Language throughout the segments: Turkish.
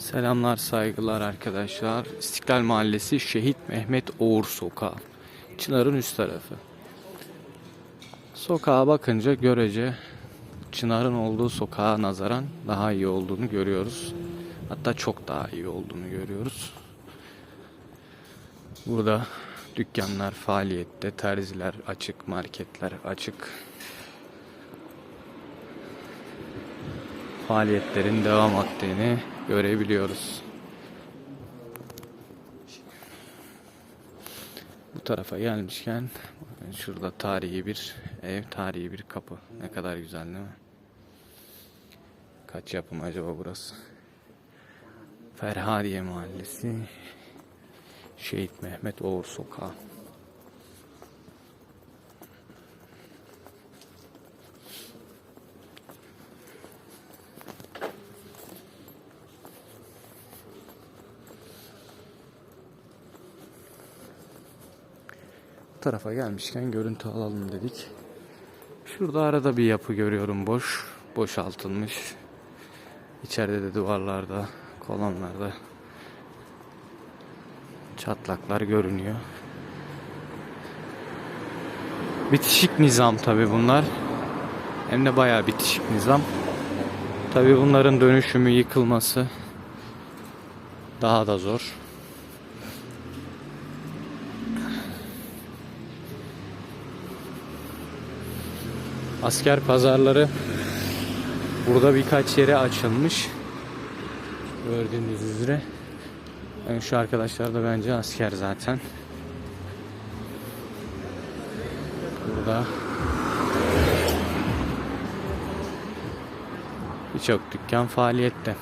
Selamlar, saygılar arkadaşlar. İstiklal Mahallesi Şehit Mehmet Oğur Sokağı. Çınar'ın üst tarafı. Sokağa bakınca görece Çınar'ın olduğu sokağa nazaran daha iyi olduğunu görüyoruz. Hatta çok daha iyi olduğunu görüyoruz. Burada dükkanlar faaliyette, terziler açık, marketler açık. faaliyetlerin devam ettiğini görebiliyoruz. Bu tarafa gelmişken şurada tarihi bir ev, tarihi bir kapı. Ne kadar güzel değil mi? Kaç yapım acaba burası? Ferhadiye Mahallesi Şehit Mehmet Oğur Sokağı. Tarafa gelmişken görüntü alalım dedik. Şurada arada bir yapı görüyorum boş. Boşaltılmış. İçeride de duvarlarda, kolonlarda çatlaklar görünüyor. Bitişik nizam tabi bunlar. Hem de bayağı bitişik nizam. Tabi bunların dönüşümü, yıkılması daha da zor. Asker pazarları burada birkaç yere açılmış. Gördüğünüz üzere. Yani şu arkadaşlar da bence asker zaten. Burada birçok dükkan faaliyette.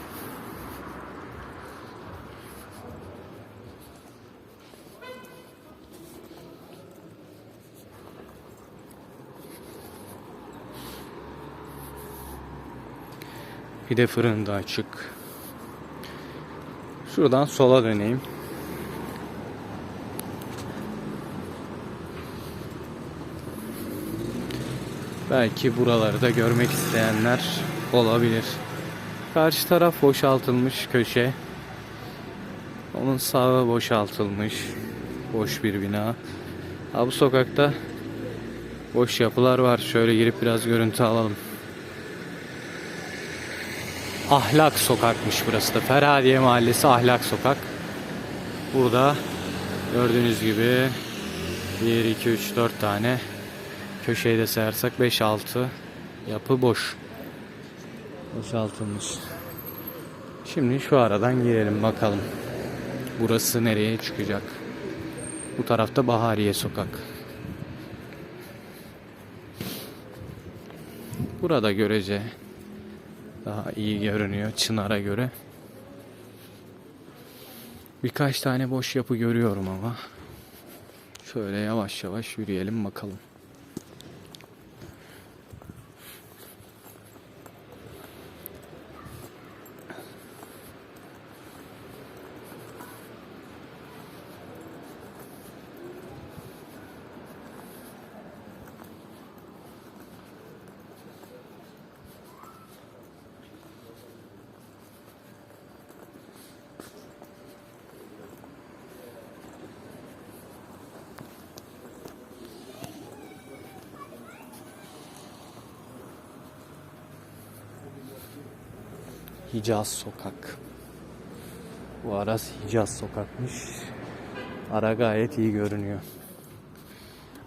Pide fırını da açık. Şuradan sola döneyim. Belki buraları da görmek isteyenler olabilir. Karşı taraf boşaltılmış köşe. Onun sağı boşaltılmış. Boş bir bina. Ha, bu sokakta boş yapılar var. Şöyle girip biraz görüntü alalım. Ahlak Sokak'mış burası da. Ferhadiye Mahallesi Ahlak Sokak. Burada gördüğünüz gibi 1, 2, 3, 4 tane köşeyi de sayarsak 5, 6 yapı boş. Boşaltılmış. Şimdi şu aradan girelim bakalım. Burası nereye çıkacak? Bu tarafta Bahariye Sokak. Burada görece daha iyi görünüyor Çınar'a göre. Birkaç tane boş yapı görüyorum ama. Şöyle yavaş yavaş yürüyelim bakalım. Hicaz Sokak. Bu ara Hicaz Sokakmış. Ara gayet iyi görünüyor.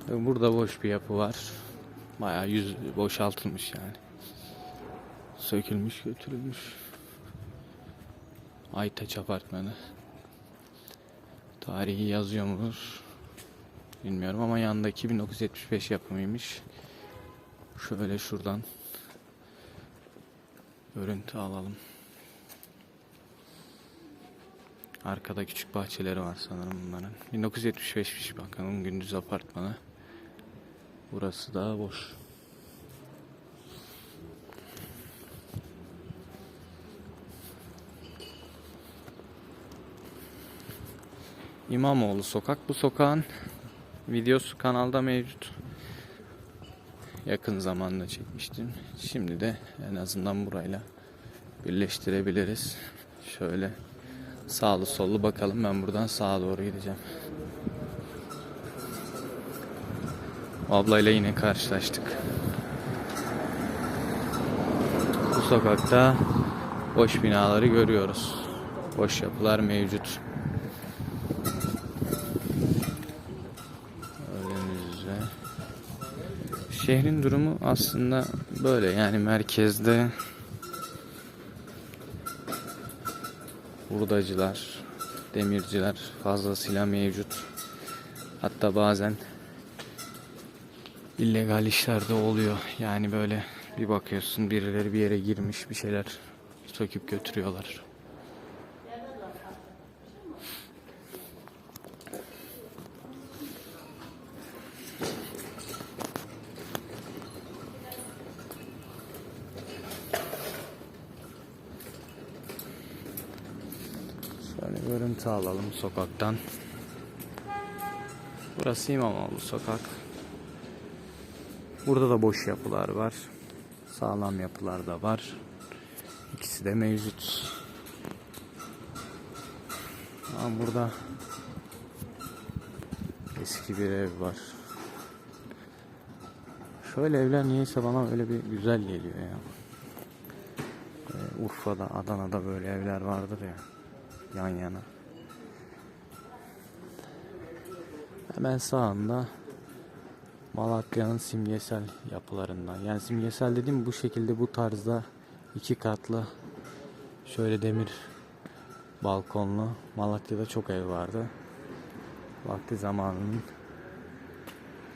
Burada boş bir yapı var. Bayağı yüz boşaltılmış yani. Sökülmüş götürülmüş. Aytaç Apartmanı. Tarihi yazıyor mudur? Bilmiyorum ama yandaki 1975 yapımıymış. Şöyle şuradan görüntü alalım. Arkada küçük bahçeleri var sanırım bunların. 1975'miş bakalım gündüz apartmanı. Burası da boş. İmamoğlu sokak. Bu sokağın videosu kanalda mevcut. Yakın zamanda çekmiştim. Şimdi de en azından burayla birleştirebiliriz. Şöyle sağlı sollu bakalım. Ben buradan sağa doğru gideceğim. O ablayla yine karşılaştık. Bu sokakta boş binaları görüyoruz. Boş yapılar mevcut. Üzere. Şehrin durumu aslında böyle yani merkezde hurdacılar, demirciler fazlasıyla mevcut. Hatta bazen illegal işler de oluyor. Yani böyle bir bakıyorsun birileri bir yere girmiş bir şeyler söküp götürüyorlar. Şöyle görüntü alalım sokaktan. Burası İmamoğlu sokak. Burada da boş yapılar var. Sağlam yapılar da var. İkisi de mevcut. Ama burada eski bir ev var. Şöyle evler niyeyse bana öyle bir güzel geliyor ya. Ee, Urfa'da, Adana'da böyle evler vardır ya. Yan yana. Hemen sağında Malatya'nın simgesel yapılarından. Yani simgesel dediğim bu şekilde bu tarzda iki katlı şöyle demir balkonlu Malatya'da çok ev vardı. Vakti zamanının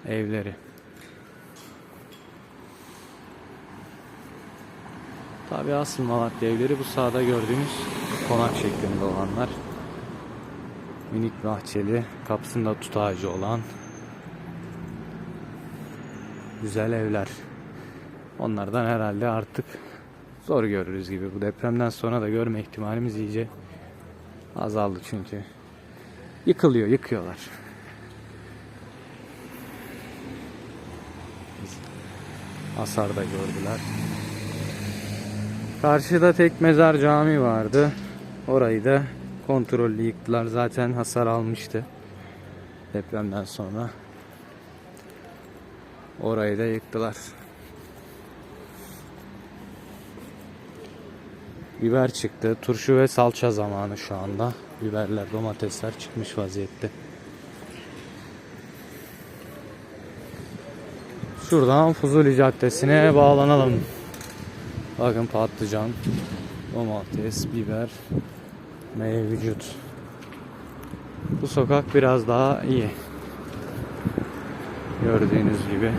evleri. Tabi asıl Malatya evleri bu sağda gördüğünüz konak şeklinde olanlar. Minik bahçeli, kapısında tut ağacı olan güzel evler. Onlardan herhalde artık zor görürüz gibi. Bu depremden sonra da görme ihtimalimiz iyice azaldı çünkü. Yıkılıyor, yıkıyorlar. Hasar da gördüler. Karşıda tek mezar cami vardı. Orayı da kontrollü yıktılar. Zaten hasar almıştı. Depremden sonra. Orayı da yıktılar. Biber çıktı. Turşu ve salça zamanı şu anda. Biberler, domatesler çıkmış vaziyette. Şuradan Fuzuli Caddesi'ne bağlanalım. Bakın patlıcan, domates, biber mevcut. Bu sokak biraz daha iyi. Gördüğünüz gibi.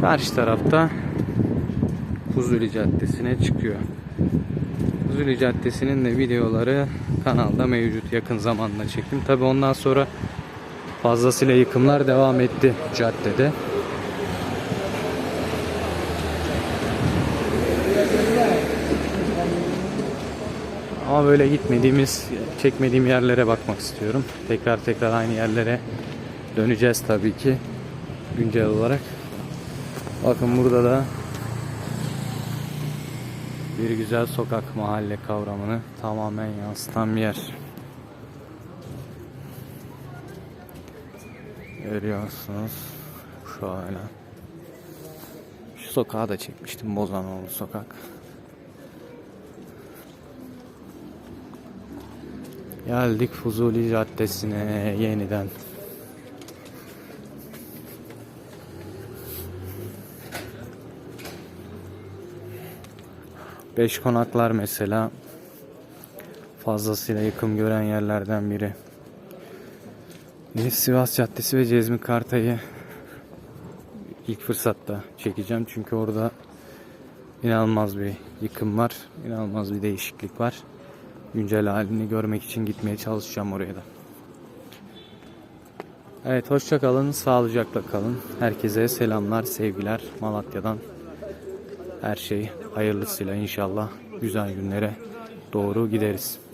Karşı tarafta Fuzuli Caddesi'ne çıkıyor. Fuzuli Caddesi'nin de videoları kanalda mevcut. Yakın zamanda çektim. Tabi ondan sonra fazlasıyla yıkımlar devam etti caddede. Ama böyle gitmediğimiz, çekmediğim yerlere bakmak istiyorum. Tekrar tekrar aynı yerlere döneceğiz tabii ki. Güncel olarak. Bakın burada da bir güzel sokak mahalle kavramını tamamen yansıtan bir yer. Görüyorsunuz şöyle. Şu sokağı da çekmiştim Bozanoğlu sokak. Geldik Fuzuli Caddesi'ne yeniden. Beş konaklar mesela fazlasıyla yıkım gören yerlerden biri. Sivas Caddesi ve Cezmi Kartay'ı ilk fırsatta çekeceğim. Çünkü orada inanılmaz bir yıkım var. inanılmaz bir değişiklik var. Güncel halini görmek için gitmeye çalışacağım oraya da. Evet hoşça kalın, sağlıcakla kalın. Herkese selamlar, sevgiler Malatya'dan. Her şey hayırlısıyla inşallah güzel günlere doğru gideriz.